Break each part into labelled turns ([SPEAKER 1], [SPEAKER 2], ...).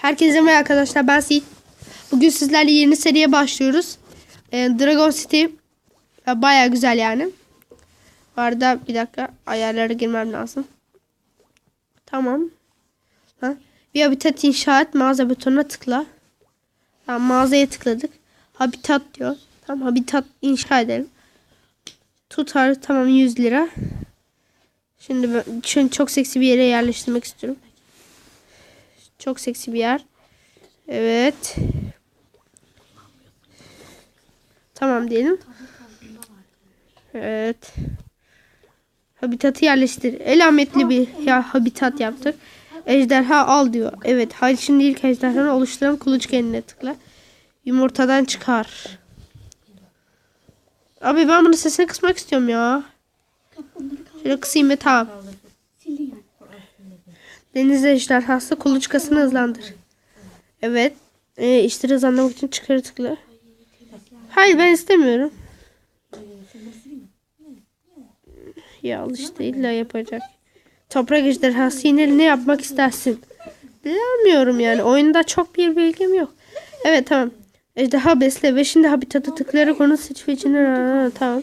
[SPEAKER 1] Herkese merhaba arkadaşlar ben Seyit. Bugün sizlerle yeni seriye başlıyoruz. Ee, Dragon City e, baya güzel yani. Bu arada bir dakika ayarlara girmem lazım. Tamam. Ha. Bir habitat inşa et mağaza butonuna tıkla. Tamam mağazaya tıkladık. Habitat diyor. Tamam habitat inşa edelim. Tutar tamam 100 lira. Şimdi ben şimdi çok seksi bir yere yerleştirmek istiyorum. Çok seksi bir yer. Evet. Tamam diyelim. Evet. Habitatı yerleştir. Elametli bir ya, habitat yaptık. Ejderha al diyor. Evet. Hayır şimdi ilk ejderhanı oluşturan kuluçkenine tıkla. Yumurtadan çıkar. Abi ben bunu sesini kısmak istiyorum ya. Şöyle kısayım ve tamam. Deniz ejderhası kuluçkasını hızlandır. Evet. Ee, işte hızlandırmak için çıkarı tıkla. Hayır ben istemiyorum. Ya al işte illa yapacak. Toprak ejderhası yine ne yapmak istersin? Bilmiyorum yani. Oyunda çok bir bilgim yok. Evet tamam. Ejderha besle ve şimdi habitatı tıklayarak onu seç ve içine Ha, tamam.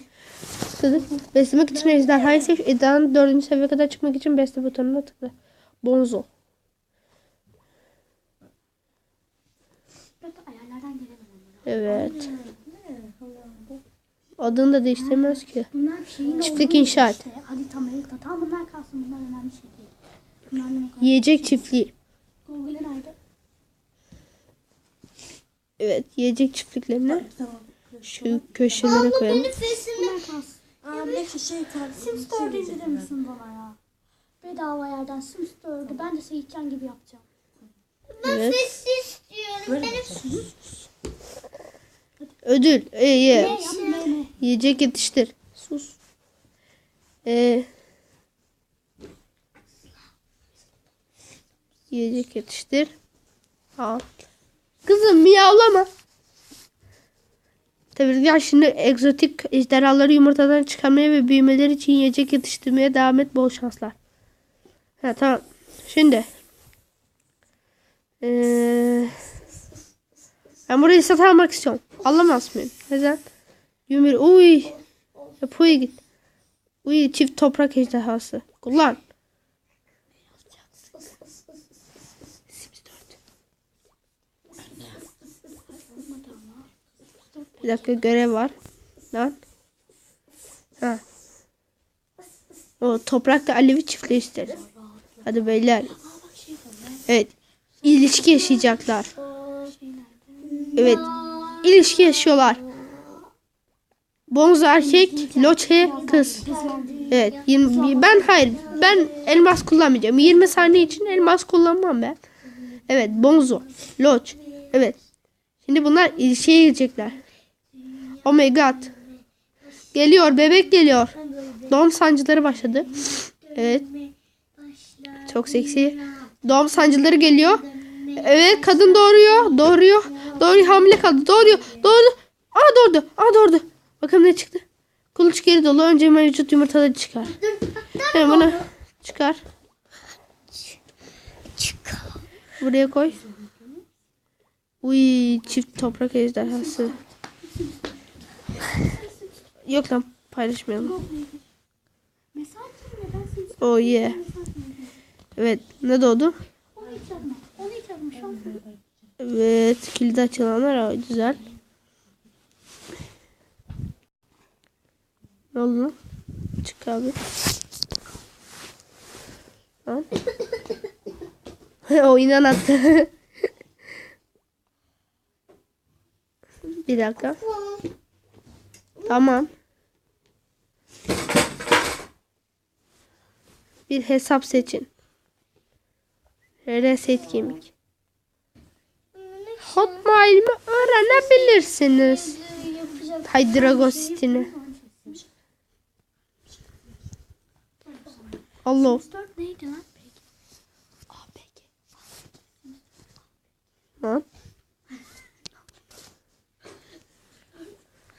[SPEAKER 1] Beslemek için ejderhayı seç. Ejderhanın dördüncü seviyeye kadar çıkmak için besle butonuna tıkla. Bonzo. Evet. Adını da değiştirmez ki. Çiftlik
[SPEAKER 2] olduğu
[SPEAKER 1] inşa et.
[SPEAKER 2] işte. Hadi tam elita. Tamam bunlar kalsın. Bunlar önemli şey değil.
[SPEAKER 1] Yiyecek çiftliği. Evet, yiyecek çiftliklerini şu köşelere koyalım.
[SPEAKER 2] Bunlar kalsın. Abi şey Sims 4'ü indirir misin bana ya? Bedava yerden Sims 4'ü. Ben de Seyitcan gibi yapacağım.
[SPEAKER 1] Evet.
[SPEAKER 3] istiyorum. Benim
[SPEAKER 1] Ödül. E, ye.
[SPEAKER 2] Ne yap ne ne?
[SPEAKER 1] Yiyecek yetiştir. Sus. E, yiyecek yetiştir. Al. Kızım miyavlama. Tebrikler şimdi egzotik ejderhaları yumurtadan çıkarmaya ve büyümeleri için yiyecek yetiştirmeye devam et. Bol şanslar. Ha tamam. Şimdi. Eee ben burayı satın almak istiyorum. Alamaz mıyım? Neden? Yumur. Uy. Yapıya git. Uy çift toprak ejderhası. Kullan. Bir dakika görev var. Lan. Ha. O toprakta Alevi çiftliği ister. Hadi beyler. Evet. İlişki yaşayacaklar. Evet. İlişki yaşıyorlar. Bonzo erkek, Loçe kız. Evet. 20, ben hayır. Ben elmas kullanmayacağım. 20 saniye için elmas kullanmam ben. Evet. Bonzo. Loç. Evet. Şimdi bunlar ilişkiye girecekler. Oh my god. Geliyor. Bebek geliyor. Doğum sancıları başladı. Evet. Çok seksi. Doğum sancıları geliyor. Evet kadın doğuruyor. Doğuruyor. Doğuruyor hamile kaldı. Doğuruyor. Doğurdu. Aa doğurdu. Aa doğurdu. Bakalım ne çıktı. Kuluç geri dolu. Önce mevcut yumurtaları çıkar. Evet bunu çıkar. Buraya koy. Uy çift toprak ejderhası. Yok lan paylaşmayalım. Oh yeah. Evet ne doğdu?
[SPEAKER 2] onu hiç yazma. Onu hiç an
[SPEAKER 1] Evet kilidi açılanlar güzel. Ne oldu? Çık abi. Lan. o inan attı. Bir dakika. Tamam. Bir hesap seçin. Reset kemik. Hotmail mi öğrenebilirsiniz.
[SPEAKER 2] yapacak.
[SPEAKER 1] Hay Dragon City'ni. Allah.
[SPEAKER 2] Sims 4 neydi lan? Peki. Aa peki.
[SPEAKER 1] Lan.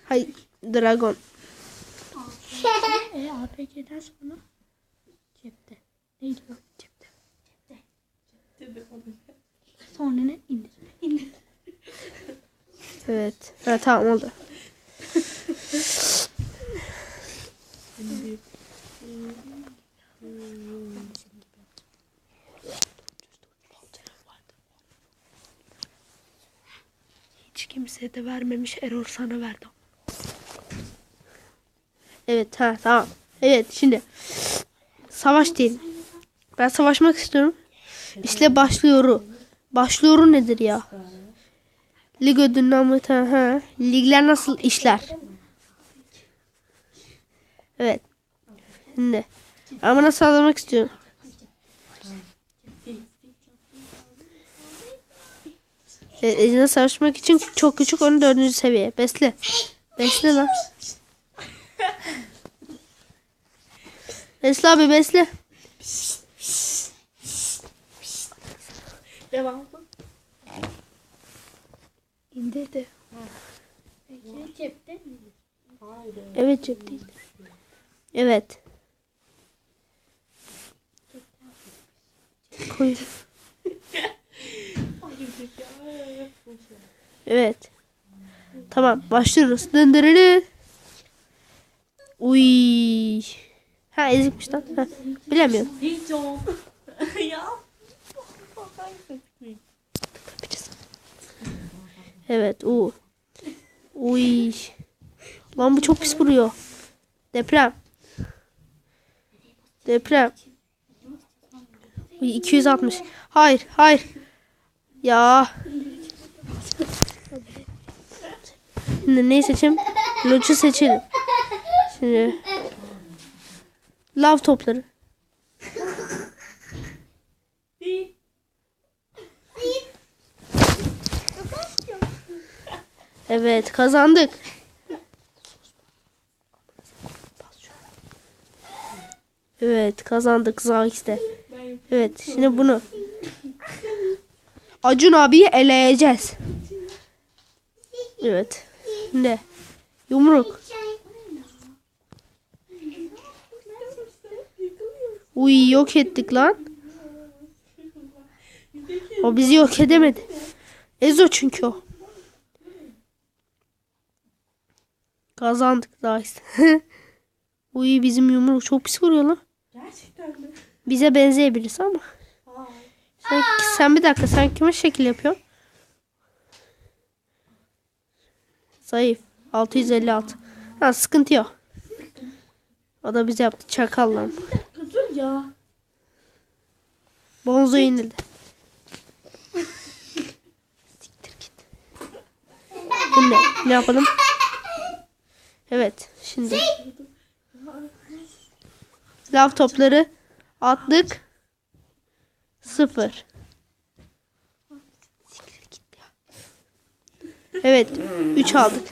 [SPEAKER 1] Hay Dragon.
[SPEAKER 2] E APG'den sonra cepte. Neydi o? Sonra ne?
[SPEAKER 1] Evet. Ha, tamam oldu. Hiç kimseye de vermemiş. Error sana verdim. Evet ha tamam. Evet şimdi savaş diyelim. Ben savaşmak istiyorum. İşte başlıyorum. Başlıyorum nedir ya? Lig mi? Ha. Ligler nasıl işler? Evet. Şimdi. Ama nasıl sağlamak istiyorum? Evet, savaşmak için çok küçük onun dördüncü seviye. Besle. Besle lan. Besle abi besle.
[SPEAKER 4] Devam.
[SPEAKER 1] İndirdi.
[SPEAKER 2] Cepte mi?
[SPEAKER 1] Evet cepteydi. Evet. Koy. Evet. Tamam başlıyoruz. Döndürülü. Uy. Ha ezikmiş lan. Ha, bilemiyorum.
[SPEAKER 4] Hiç o. ya.
[SPEAKER 1] Yapacağız. Evet. U. Uy. Lan bu çok pis vuruyor. Deprem. Deprem. Uy 260. Hayır, hayır. Ya. Şimdi neyi seçeyim? Loç'u seçelim. Şimdi. Lav topları.
[SPEAKER 4] Değil.
[SPEAKER 1] Evet kazandık. Evet kazandık Zax'te. Evet şimdi bunu. Acun abiyi eleyeceğiz. Evet. Şimdi yumruk. Uy yok ettik lan. O bizi yok edemedi. Ezo çünkü o. Kazandık daha işte. Uy bizim yumruk çok pis vuruyor lan.
[SPEAKER 4] Gerçekten mi?
[SPEAKER 1] Bize benzeyebiliriz ama. Sen, sen bir dakika sen kime şekil yapıyorsun? Zayıf. 656. Ha sıkıntı yok. O da bize yaptı çakal lan.
[SPEAKER 4] Dur ya.
[SPEAKER 1] Bonzo yenildi. Siktir git. Şimdi ne yapalım? Evet şimdi. Lav topları attık. Sıfır. Evet. Üç aldık.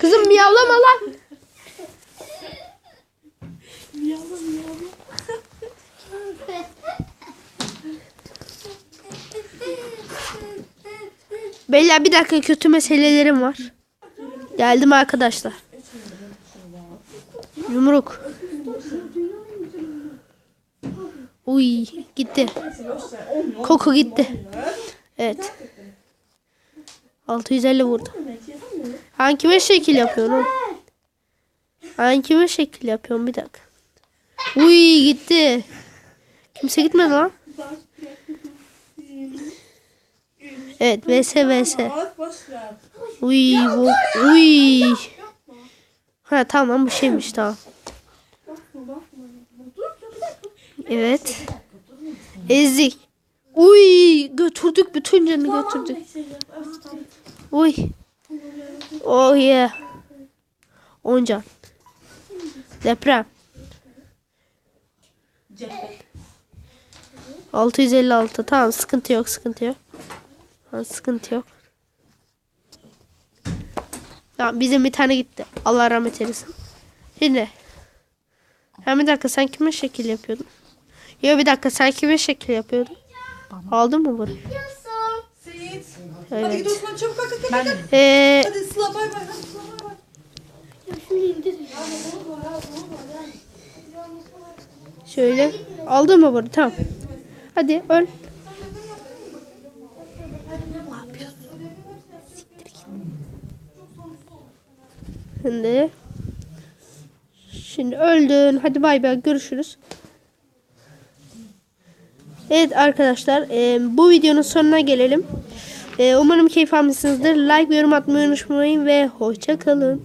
[SPEAKER 1] Kızım miyavlama lan. Beyler bir dakika kötü meselelerim var. Geldim arkadaşlar. Yumruk. Uy gitti. Koku gitti. Evet. 650 vurdu. Hangi kime şekil yapıyorsun oğlum? Hangi kime şekil yapıyorsun bir dakika. Uy gitti. Kimse gitmedi lan. Evet vs vs. Uy bu uy. Ha tamam bu şeymiş tamam. Evet. Ezik. Uy götürdük bütün canını götürdük. Uy. Oh yeah. Oncan. Deprem.
[SPEAKER 4] Cephe.
[SPEAKER 1] 656 tamam sıkıntı yok sıkıntı yok. Tamam, sıkıntı yok. Tamam bizim bir tane gitti. Allah rahmet eylesin. Şimdi. Ha bir dakika sen kime şekil yapıyordun? Ya bir dakika sen kime şekil yapıyordun? Aldın mı bunu?
[SPEAKER 4] Seyit. Hadi
[SPEAKER 1] Evet.
[SPEAKER 4] git Osman çabuk kalk kalk kalk.
[SPEAKER 1] Ee,
[SPEAKER 4] Hadi Sıla bay bay. Hadi Sıla bay bay.
[SPEAKER 1] şöyle. Aldın mı bunu? Tamam. Hadi öl. Şimdi. Şimdi öldün. Hadi bay bay görüşürüz. Evet arkadaşlar e, bu videonun sonuna gelelim. E, umarım keyif almışsınızdır. Like ve yorum atmayı unutmayın ve hoşça kalın.